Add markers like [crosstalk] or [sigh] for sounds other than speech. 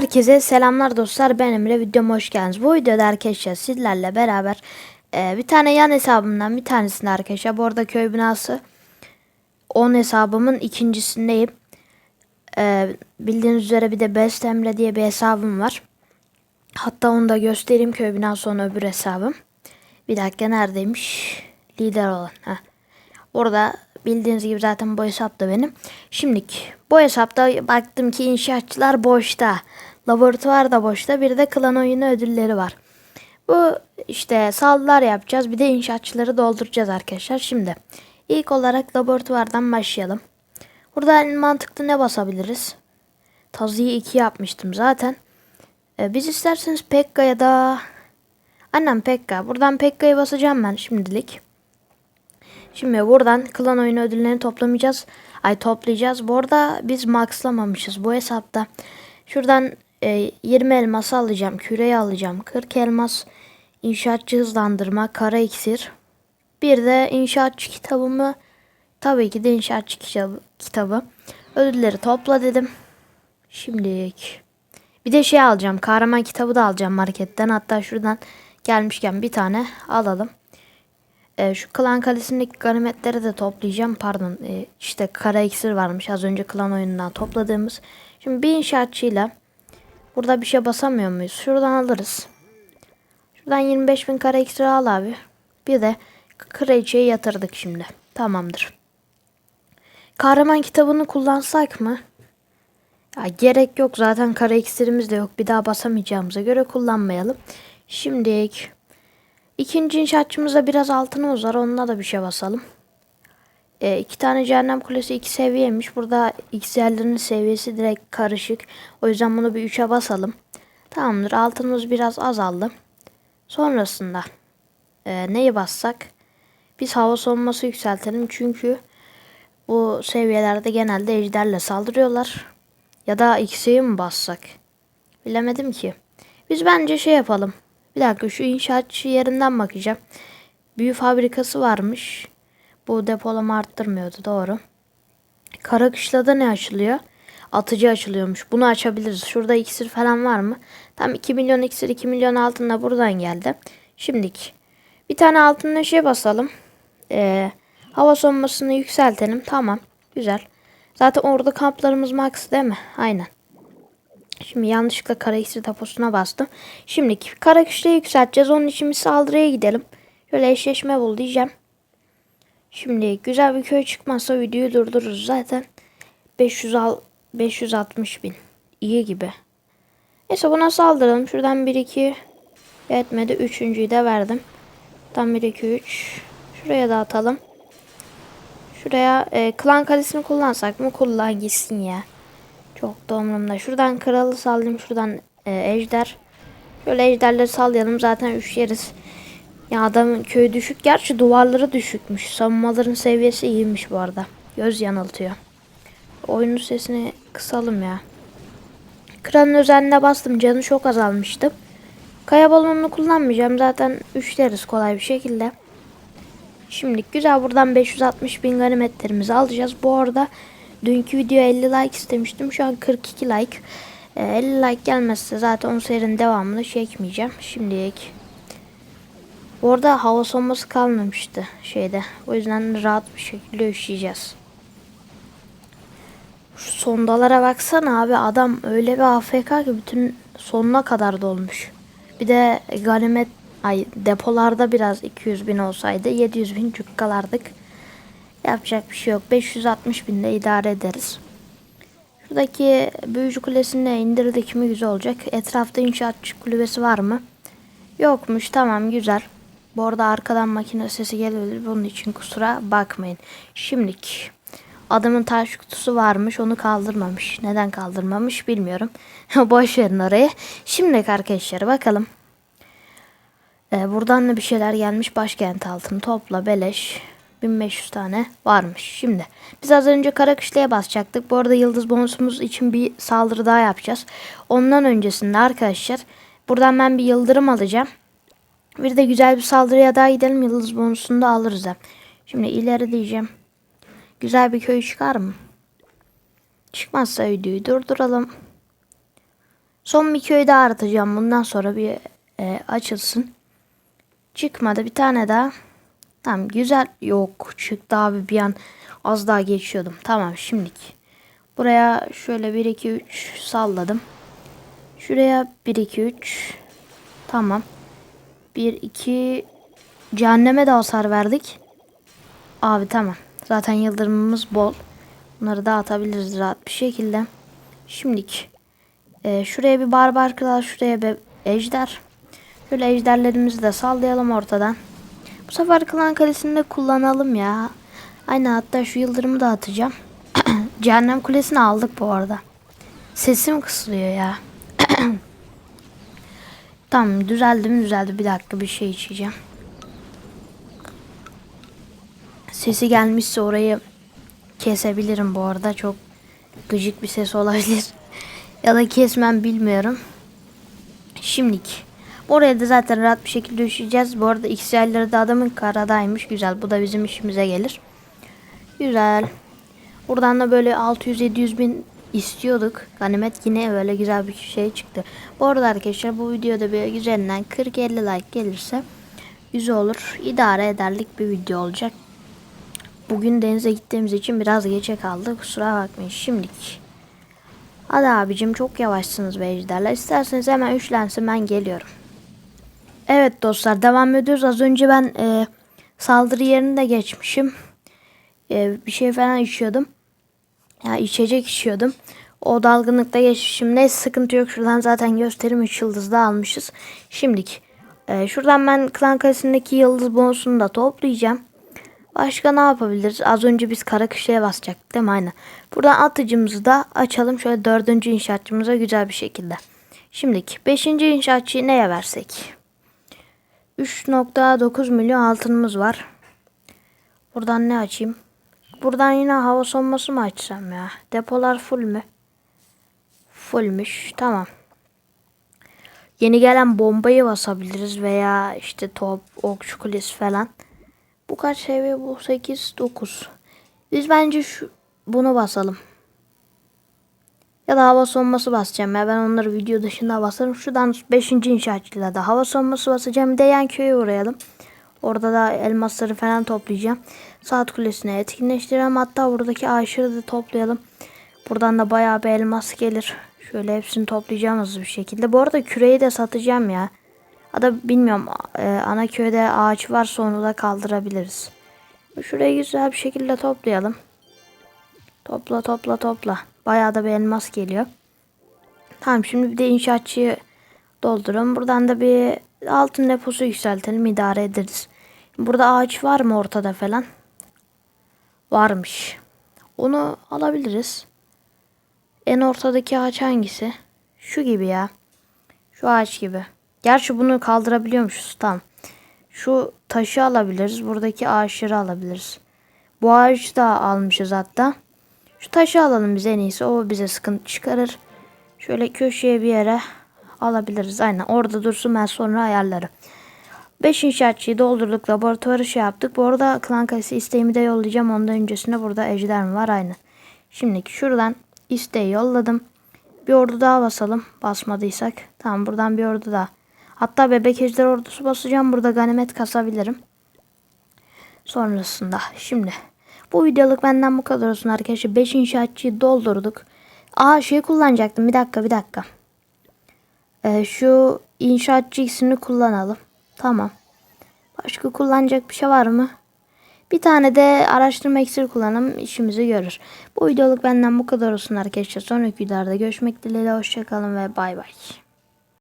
Herkese selamlar dostlar ben Emre videoma hoş geldiniz. Bu videoda arkadaşlar sizlerle beraber e, bir tane yan hesabımdan bir tanesinde arkadaşlar bu arada köy binası 10 hesabımın ikincisindeyim. E, bildiğiniz üzere bir de Best Emre diye bir hesabım var. Hatta onu da göstereyim köy binası sonra öbür hesabım. Bir dakika neredeymiş? Lider olan. Heh. Orada bildiğiniz gibi zaten bu hesap da benim. Şimdiki bu hesapta baktım ki inşaatçılar boşta. Laboratuvar da boşta. Bir de klan oyunu ödülleri var. Bu işte sallar yapacağız. Bir de inşaatçıları dolduracağız arkadaşlar. Şimdi ilk olarak laboratuvardan başlayalım. Burada en mantıklı ne basabiliriz? Tazıyı 2 yapmıştım zaten. Ee, biz isterseniz Pekka ya da... Annem Pekka. Buradan Pekka'yı basacağım ben şimdilik. Şimdi buradan klan oyunu ödüllerini toplamayacağız. Ay toplayacağız. Bu arada biz maxlamamışız bu hesapta. Şuradan e, 20 elmas alacağım. Küreyi alacağım. 40 elmas. inşaatçı hızlandırma. Kara iksir. Bir de inşaatçı kitabımı. Tabii ki de inşaatçı kitabı. kitabı. Ödülleri topla dedim. Şimdilik. Bir de şey alacağım. Kahraman kitabı da alacağım marketten. Hatta şuradan gelmişken bir tane alalım. E, şu klan kalesindeki ganimetleri de toplayacağım. Pardon e, işte kara iksir varmış az önce klan oyunundan topladığımız. Şimdi bir inşaatçıyla burada bir şey basamıyor muyuz? Şuradan alırız. Şuradan 25 bin kara iksir al abi. Bir de kraliçeyi yatırdık şimdi. Tamamdır. Kahraman kitabını kullansak mı? Ya gerek yok zaten kara iksirimiz de yok. Bir daha basamayacağımıza göre kullanmayalım. Şimdilik İkinci inşaatçımızda biraz altınımız var. Onunla da bir şey basalım. E, iki tane cehennem kulesi iki seviyeymiş. Burada XL'lerin seviyesi direkt karışık. O yüzden bunu bir 3'e basalım. Tamamdır. Altınımız biraz azaldı. Sonrasında e, neyi bassak? Biz hava savunması yükseltelim. Çünkü bu seviyelerde genelde ejderle saldırıyorlar. Ya da X'e mi bassak? Bilemedim ki. Biz bence şey yapalım. Bir dakika şu inşaatçı yerinden bakacağım. Büyü fabrikası varmış. Bu depolama arttırmıyordu doğru. Karakışla'da ne açılıyor? Atıcı açılıyormuş. Bunu açabiliriz. Şurada iksir falan var mı? Tam 2 milyon iksir 2 milyon altın da buradan geldi. Şimdiki bir tane altın şey basalım. Ee, hava soğumasını yükseltelim. Tamam. Güzel. Zaten orada kamplarımız max değil mi? Aynen. Şimdi yanlışlıkla kara iksir deposuna bastım. Şimdi kara güçleri yükselteceğiz. Onun için bir saldırıya gidelim. Şöyle eşleşme bul diyeceğim. Şimdi güzel bir köy çıkmazsa videoyu durdururuz. Zaten 500 al 560 bin. İyi gibi. Neyse buna saldıralım. Şuradan 1 2 yetmedi. Üçüncüyü de verdim. Tam 1 2 3. Şuraya da atalım. Şuraya e, klan kalesini kullansak mı? Kullan gitsin ya. Çok da. Şuradan kralı sallayayım. Şuradan e, ejder. Şöyle ejderleri sallayalım. Zaten üşeriz. Ya adamın köyü düşük. Gerçi duvarları düşükmüş. Savunmaların seviyesi iyiymiş bu arada. Göz yanıltıyor. Oyunun sesini kısalım ya. Kralın özelliğine bastım. Canı çok azalmıştı. Kaya balonunu kullanmayacağım. Zaten üşleriz kolay bir şekilde. Şimdi güzel buradan 560 bin ganimetlerimizi alacağız. Bu arada Dünkü video 50 like istemiştim. Şu an 42 like. E, 50 like gelmezse zaten o serinin devamını çekmeyeceğim. Şimdilik. Orada hava sonması kalmamıştı şeyde. O yüzden rahat bir şekilde üşüyeceğiz. Şu sondalara baksana abi adam öyle bir AFK ki bütün sonuna kadar dolmuş. Bir de ganimet ay depolarda biraz 200 bin olsaydı 700 bin cukkalardık. Yapacak bir şey yok. 560 binde idare ederiz. Şuradaki büyücü kulesini indirdik mi güzel olacak. Etrafta inşaatçı kulübesi var mı? Yokmuş. Tamam güzel. Bu arada arkadan makine sesi gelebilir. Bunun için kusura bakmayın. Şimdilik adamın taş kutusu varmış. Onu kaldırmamış. Neden kaldırmamış bilmiyorum. [laughs] Boş verin orayı. Şimdilik arkadaşlar bakalım. Ee, buradan da bir şeyler gelmiş. Başkent altını topla beleş. 1500 tane varmış. Şimdi biz az önce Karakışla'ya basacaktık. Bu arada yıldız bonusumuz için bir saldırı daha yapacağız. Ondan öncesinde arkadaşlar buradan ben bir yıldırım alacağım. Bir de güzel bir saldırıya daha gidelim. Yıldız bonusunu da alırız hem. Şimdi ileri diyeceğim. Güzel bir köy çıkar mı? Çıkmazsa videoyu durduralım. Son bir köy daha aratacağım. Bundan sonra bir e, açılsın. Çıkmadı bir tane daha. Tamam güzel. Yok çıktı abi bir an az daha geçiyordum. Tamam şimdilik. Buraya şöyle 1 2 3 salladım. Şuraya 1 2 3. Tamam. 1 2 Cehenneme de hasar verdik. Abi tamam. Zaten yıldırımımız bol. Bunları dağıtabiliriz rahat bir şekilde. Şimdilik. e, şuraya bir barbar kral, şuraya bir ejder. Şöyle ejderlerimizi de sallayalım ortadan. Bu sefer klan kalesini de kullanalım ya. Aynen hatta şu yıldırımı da atacağım. [clears throat] Cehennem kulesini aldık bu arada. Sesim kısılıyor ya. [clears throat] tamam düzeldi mi düzeldi. Bir dakika bir şey içeceğim. Sesi gelmişse orayı kesebilirim bu arada. Çok gıcık bir ses olabilir. [laughs] ya da kesmem bilmiyorum. Şimdilik. Oraya da zaten rahat bir şekilde üşüyeceğiz. Bu arada XL'leri de adamın karadaymış. Güzel. Bu da bizim işimize gelir. Güzel. Buradan da böyle 600-700 bin istiyorduk. Ganimet yine böyle güzel bir şey çıktı. Bu arada arkadaşlar bu videoda bir güzelinden 40-50 like gelirse güzel olur. İdare ederlik bir video olacak. Bugün denize gittiğimiz için biraz geçe kaldı. Kusura bakmayın şimdilik. Hadi abicim çok yavaşsınız be ejderler. İsterseniz hemen üçlensin ben geliyorum. Evet dostlar devam ediyoruz. Az önce ben e, saldırı yerinde geçmişim. E, bir şey falan içiyordum. Ya içecek içiyordum. O dalgınlıkta geçmişim. Neyse sıkıntı yok. Şuradan zaten gösterim 3 yıldız da almışız. Şimdilik. e, şuradan ben klan kalesindeki yıldız bonusunu da toplayacağım. Başka ne yapabiliriz? Az önce biz kara kışlaya basacaktık değil mi? Aynen. Buradan atıcımızı da açalım. Şöyle dördüncü inşaatçımıza güzel bir şekilde. Şimdiki beşinci inşaatçıyı neye versek? 3.9 milyon altınımız var. Buradan ne açayım? Buradan yine hava sonması mı açsam ya? Depolar full mü? Fullmüş. Tamam. Yeni gelen bombayı basabiliriz veya işte top, okçu kulesi falan. Bu kaç seviye bu? 8, 9. Biz bence şu bunu basalım. Ya da hava sonması basacağım ya. Ben onları video dışında basarım. Şuradan 5. inşaatçıyla da hava sonması basacağım. Bir de köye uğrayalım. Orada da elmasları falan toplayacağım. Saat kulesine etkinleştirelim. Hatta buradaki ağaçları da toplayalım. Buradan da bayağı bir elmas gelir. Şöyle hepsini toplayacağım hızlı bir şekilde. Bu arada küreyi de satacağım ya. Ya da bilmiyorum e, ana köyde ağaç varsa onu da kaldırabiliriz. Şurayı güzel bir şekilde toplayalım. Topla topla topla. Bayağı da bir elmas geliyor. Tamam şimdi bir de inşaatçıyı dolduralım. Buradan da bir altın deposu yükseltelim. idare ederiz. Burada ağaç var mı ortada falan? Varmış. Onu alabiliriz. En ortadaki ağaç hangisi? Şu gibi ya. Şu ağaç gibi. Gerçi bunu kaldırabiliyormuşuz. Tamam. Şu taşı alabiliriz. Buradaki ağaçları alabiliriz. Bu ağaçı da almışız hatta. Şu taşı alalım biz en iyisi. O bize sıkıntı çıkarır. Şöyle köşeye bir yere alabiliriz. Aynen orada dursun ben sonra ayarlarım. 5 inşaatçıyı doldurduk. Laboratuvarı şey yaptık. Bu arada klan kalesi isteğimi de yollayacağım. Ondan öncesinde burada ejder mi var? Aynen. Şimdi şuradan isteği yolladım. Bir ordu daha basalım. Basmadıysak. Tamam buradan bir ordu daha. Hatta bebek ejder ordusu basacağım. Burada ganimet kasabilirim. Sonrasında. Şimdi. Bu videoluk benden bu kadar olsun arkadaşlar. 5 inşaatçıyı doldurduk. Aa şey kullanacaktım. Bir dakika bir dakika. Ee, şu inşaatçı ikisini kullanalım. Tamam. Başka kullanacak bir şey var mı? Bir tane de araştırma iksiri kullanalım işimizi görür. Bu videoluk benden bu kadar olsun arkadaşlar. Sonraki videolarda görüşmek dileğiyle. Hoşçakalın ve bay bay.